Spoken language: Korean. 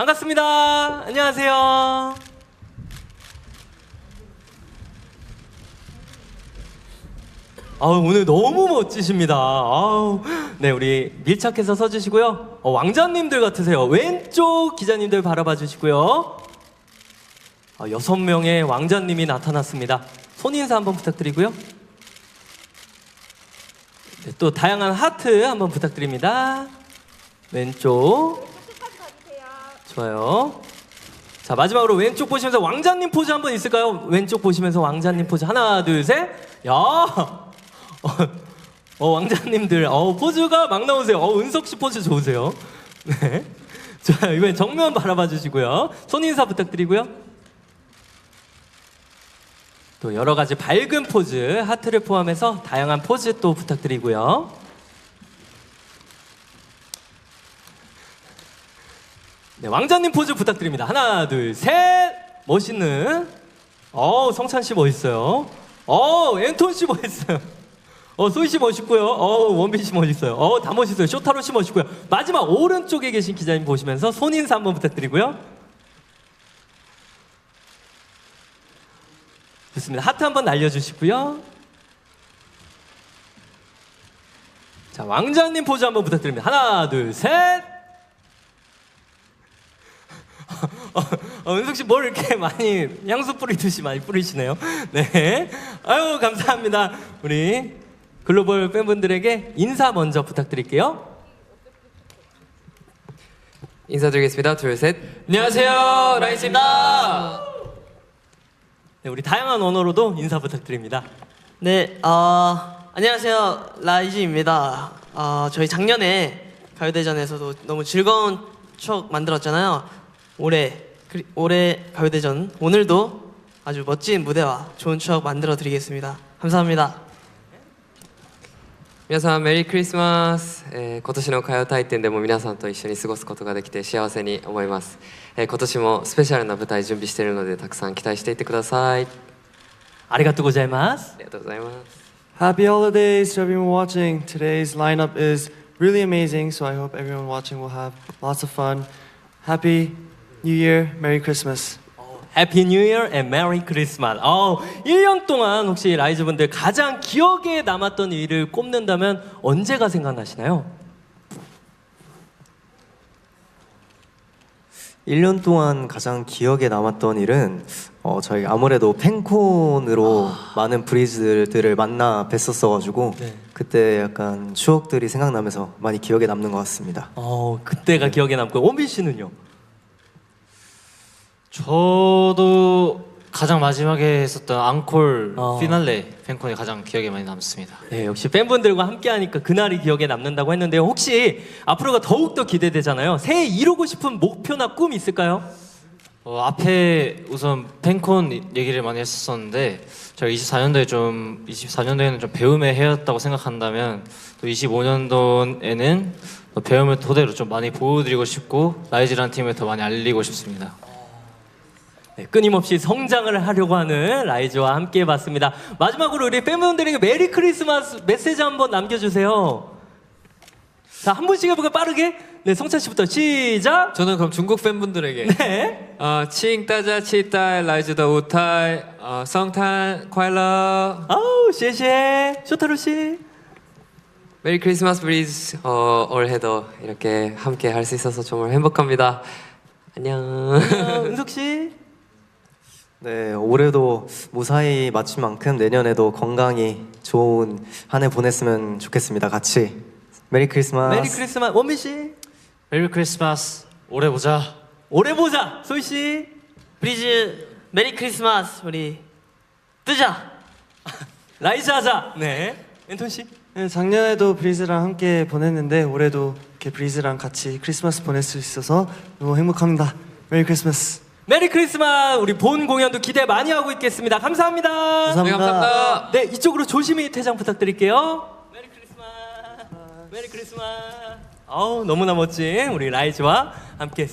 반갑습니다. 안녕하세요. 아우 오늘 너무 멋지십니다. 아우 네 우리 밀착해서 서주시고요. 어, 왕자님들 같으세요. 왼쪽 기자님들 바라봐 주시고요. 아, 여섯 명의 왕자님이 나타났습니다. 손 인사 한번 부탁드리고요. 네, 또 다양한 하트 한번 부탁드립니다. 왼쪽. 좋아요. 자 마지막으로 왼쪽 보시면서 왕자님 포즈 한번 있을까요? 왼쪽 보시면서 왕자님 포즈 하나 둘 셋. 야. 어, 어, 왕자님들 어 포즈가 막 나오세요. 어 은석 씨 포즈 좋으세요. 네. 자 이번엔 정면 바라봐 주시고요. 손 인사 부탁드리고요. 또 여러 가지 밝은 포즈 하트를 포함해서 다양한 포즈 또 부탁드리고요. 네, 왕자님 포즈 부탁드립니다. 하나, 둘, 셋. 멋있는. 어, 성찬 씨 멋있어요. 어, 앤톤 씨 멋있어요. 어, 소희 씨 멋있고요. 어, 원빈 씨 멋있어요. 어, 다 멋있어요. 쇼타로 씨 멋있고요. 마지막 오른쪽에 계신 기자님 보시면서 손 인사 한번 부탁드리고요. 좋습니다. 하트 한번 날려주시고요. 자, 왕자님 포즈 한번 부탁드립니다. 하나, 둘, 셋. 어, 어, 은숙 씨뭘 이렇게 많이 향수 뿌리듯이 많이 뿌리시네요. 네. 아유, 감사합니다. 우리 글로벌 팬분들에게 인사 먼저 부탁드릴게요. 인사드리겠습니다. 둘, 셋. 안녕하세요. 라이스입니다. 네, 우리 다양한 언어로도 인사 부탁드립니다. 네, 어, 안녕하세요. 라이즈입니다. 어, 저희 작년에 가요대전에서도 너무 즐거운 추억 만들었잖아요. 올해, 그리- 올해 가요대전, 오늘도 아주 멋진 무대와 좋은 추억 만들어 드리겠습니다. 감사합니다. 皆さんメリークリスマス、えー今年の歌謡大典でも皆さんと一緒に過ごすことができて幸せに思います、えー今年もスペシャルな舞台準備しているのでたくさん期待していてください 아리가또 고자이마스. ありがとうございます Happy holidays to everyone watching. Today's lineup is really amazing, so I hope everyone watching will have lots of fun. Happy New Year, Merry Christmas. 해피 뉴 이어 앤 메리 크리스마스. 어, 1년 동안 혹시 라이즈 분들 가장 기억에 남았던 일을 꼽는다면 언제가 생각나시나요? 1년 동안 가장 기억에 남았던 일은 어, 저희 아무래도 팬콘으로 많은 브리즈들을 만나 뵀었어가지고 네. 그때 약간 추억들이 생각나면서 많이 기억에 남는 것 같습니다. 어, 그때가 기억에 남고 원빈 씨는요? 저도 가장 마지막에 했었던 앙콜 어. 피날레 팬콘이 가장 기억에 많이 남습니다. 네, 역시 팬분들과 함께하니까 그날이 기억에 남는다고 했는데요. 혹시 앞으로가 더욱더 기대되잖아요. 새해 이루고 싶은 목표나 꿈 있을까요? 어, 앞에 우선 팬콘 얘기를 많이 했었었는데 저희 24년도에 좀 24년도에는 좀 배움의 해였다고 생각한다면 또 25년도에는 배움을 토대로 좀 많이 보여드리고 싶고 라이즈라는 팀을 더 많이 알리고 싶습니다. 네, 끊임없이 성장을 하려고 하는 라이즈와 함께 봤습니다. 마지막으로 우리 팬분들에게 메리 크리스마스 메시지 한번 남겨주세요. 자, 한 분씩 해볼까요? 빠르게? 네, 성찬 씨부터 시작! 저는 그럼 중국 팬분들에게 네. 어, 칭 따자 치딸 라이즈 더 우타이 어, 성탄 콰일러 아우, 시에 쇼타로 씨. 메리 크리스마스 브리즈 어, 올해도 이렇게 함께 할 수 있어서 정말 행복합니다 안녕 어, 은석 씨. 네, 올해도 무사히 마친 만큼 내년에도 건강히 좋은 한 해 보냈으면 좋겠습니다. 같이 메리 크리스마스. 메리 크리스마스 원빈 씨. 메리 크리스마스 오래 보자. 오래 보자. 소희 씨. 브리즈, 메리 크리스마스. 우리 뜨자! 라이즈 하자. 네. 앤톤 씨. 네, 작년에도 브리즈랑 함께 보냈는데 올해도 이렇게 브리즈랑 같이 크리스마스 보낼 수 있어서 너무 행복합니다. 메리 크리스마스. 메리 크리스마스. 우리 본 공연도 기대 많이 하고 있겠습니다. 감사합니다. 감사합니다. 네, 감사합니다 네, 이쪽으로 조심히 퇴장 부탁드릴게요. 메리 크리스마스. 메리 크리스마스. 아우, 너무나 멋진 우리 라이즈와 함께